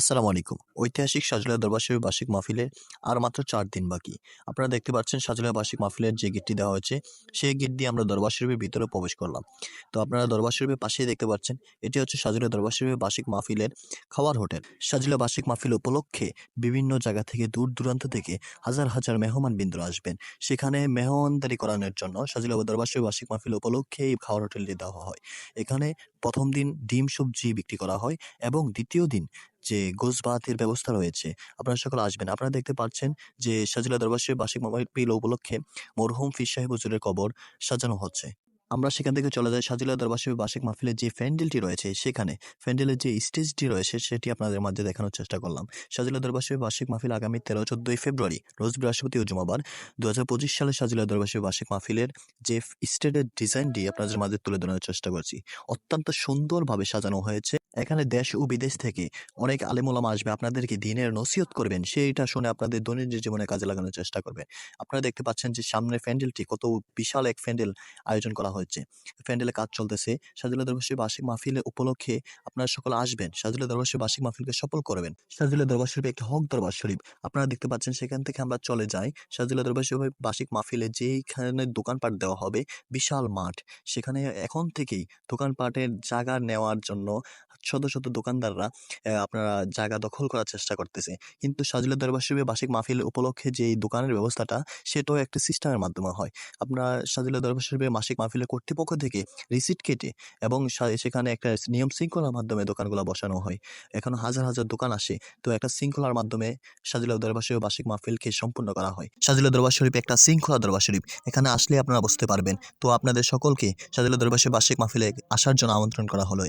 আসসালামু আলাইকুম। ঐতিহাসিক সাজুলিয়া দরবার শরীফ বার্ষিক মাহফিলে আর মাত্র চার দিন বাকি। আপনারা দেখতে পাচ্ছেন সাজুলিয়া বার্ষিক মাহফিলের যে গেটটি দেওয়া হয়েছে, সেই গেট দিয়ে আমরা দরবার শরীফের ভিতরে প্রবেশ করলাম। তো আপনারা দরবার শরীফের পাশেই দেখতে পাচ্ছেন, এটি হচ্ছে সাজুলিয়া দরবার শরীফের বার্ষিক মাহফিলের খাওয়ার হোটেল। সাজুলিয়া বার্ষিক মাহফিল উপলক্ষে বিভিন্ন জায়গা থেকে দূর দূরান্ত থেকে হাজার হাজার মেহমান বিন্দুরা আসবেন। সেখানে মেহমানদারি করানোর জন্য সাজুলিয়া দরবার শরীফ বার্ষিক মাহফিল উপলক্ষে এই খাওয়ার হোটেলটি দেওয়া হয়। এখানে প্রথম দিন ডিম সবজি বিক্রি করা হয় এবং দ্বিতীয় দিন যে গোস ভাতের ব্যবস্থা রয়েছে, আপনারা সকলে আসবেন। আপনারা দেখতে পাচ্ছেন যে সাজিলা দরবার শরীফ মোবাইল পিল উপলক্ষে মরহুম ফির সাহেব হুজুরের কবর সাজানো হচ্ছে। আমরা সেখান থেকে চলে যাই সাজিলা দরবার বার্ষিক মাহফিলের যে প্যান্ডেলটি রয়েছে সেখানে। প্যান্ডেলের যে স্টেজটি রয়েছে সেটি আপনাদের মাঝে দেখানোর চেষ্টা করলাম। সাজিলা দরবার বার্ষিক মাহফিল আগামী তেরো, চোদ্দোই ফেব্রুয়ারি, রোজ বৃহস্পতি ও জুমাবার দু হাজার পঁচিশ সালে সাজিলা দরবার বার্ষিক মাহফিলের যে স্টেজের ডিজাইনটি আপনাদের মাঝে তুলে ধরার চেষ্টা করছি। অত্যন্ত সুন্দরভাবে সাজানো হয়েছে। এখানে দেশ ও বিদেশ থেকে অনেক আলেমুলামা আসবে, আপনাদেরকে দিনের নসিহত করবেন, সেইটা শুনে আপনাদের দৈনন্দিন জীবনে কাজে লাগানোর চেষ্টা করবেন। আপনারা দেখতে পাচ্ছেন যে সামনের প্যান্ডেলটি কত বিশাল এক প্যান্ডেল আয়োজন করা হয়েছে। প্যান্ডেলে কাজ চলতেছে। সাজুল্লাহ দরবাসী বার্ষিক মাহফিলের উপলক্ষে আপনারা সকলে আসবেন। সাজুল্লাহ দরবাসী বার্ষিক মাহফিলকে সফল করবেন। সাজুল্লাহ দরবার শরীফ একটি হক দরবার শরীফ আপনারা দেখতে পাচ্ছেন সেখান থেকে আমরা চলে যাই। সাজুল্লাহ দরবার শরীফের বার্ষিক মাহফিলে যেইখানে দোকানপাট দেওয়া হবে, বিশাল মাঠ। সেখানে এখন থেকেই দোকানপাটের জায়গা নেওয়ার জন্য শত শত দোকানদাররা আপনারা জায়গা দখল করার চেষ্টা করতেছে। কিন্তু সাজুল্লাহ দরবার শরীফের বার্ষিক মাহফিল উপলক্ষে যে দোকানের ব্যবস্থাটা, সেটাও একটা সিস্টেমের মাধ্যমে হয়। আপনার সাজুল্লাহ দরবার শরীফের মাসিক মাহফিলের কর্তৃপক্ষ থেকে রিসিট কেটে এবং সেখানে একটা নিয়ম শৃঙ্খলার মাধ্যমে দোকানগুলো বসানো হয়। এখন হাজার হাজার দোকান আসে। তো একটা শৃঙ্খলার মাধ্যমে সাজিলা দরবার শরীফ বার্ষিক মাহফিলকে সম্পূর্ণ করা হয়। সাজিলা দরবার শরীফ একটা শৃঙ্খলা দরবার শরীফ। এখানে আসলে আপনারা বুঝতে পারবেন। তো আপনাদের সকলকে সাজিলা দরবার শরীফ বার্ষিক মাহফিলে আসার জন্য আমন্ত্রণ করা হলো।